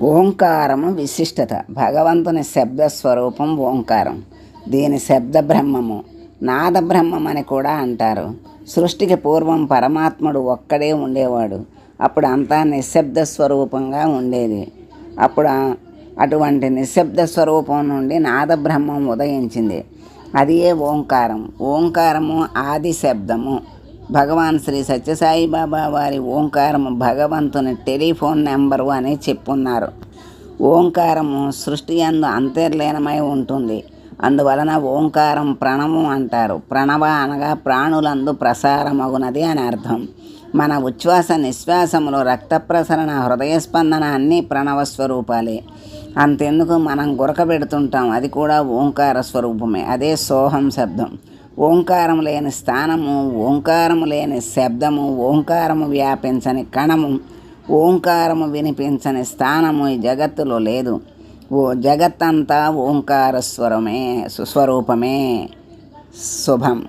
ఓంకారము విశిష్టత. భగవంతుని శబ్ద స్వరూపం ఓంకారం. దీని శబ్ద బ్రహ్మము నాద బ్రహ్మం అని కూడా అంటారు. సృష్టికి పూర్వం పరమాత్ముడు ఒక్కడే ఉండేవాడు. అప్పుడు అంతా నిశ్శబ్ద స్వరూపంగా ఉండేది. అప్పుడు అటువంటి నిశ్శబ్ద స్వరూపం నుండి నాద బ్రహ్మం ఉదయించింది. అది ఏ ఓంకారం. ఓంకారము ఆది శబ్దము. భగవాన్ శ్రీ సత్యసాయిబాబా వారి ఓంకారము భగవంతుని టెలిఫోన్ నెంబరు అని చెప్పున్నారు. ఓంకారము సృష్టి అందు అంతర్లీనమై ఉంటుంది. అందువలన ఓంకారం ప్రణవం అంటారు. ప్రణవ అనగా ప్రాణులందు ప్రసారమగునది అని అర్థం. మన ఉచ్ఛ్వాస నిశ్వాసములు రక్త ప్రసరణ హృదయ స్పందన అన్నీ ప్రణవ స్వరూపాలే. అంతెందుకు మనం గురకబెడుతుంటాం అది కూడా ఓంకార స్వరూపమే. అదే సోహం శబ్దం. ఓంకారం లేని స్థానము ఓంకారము లేని శబ్దము ఓంకారము వ్యాపించని కణము ఓంకారము వినిపించని స్థానము ఈ జగత్తులో లేదు. ఓ జగత్తంతా ఓంకార స్వరమే స్వరూపమే శుభం.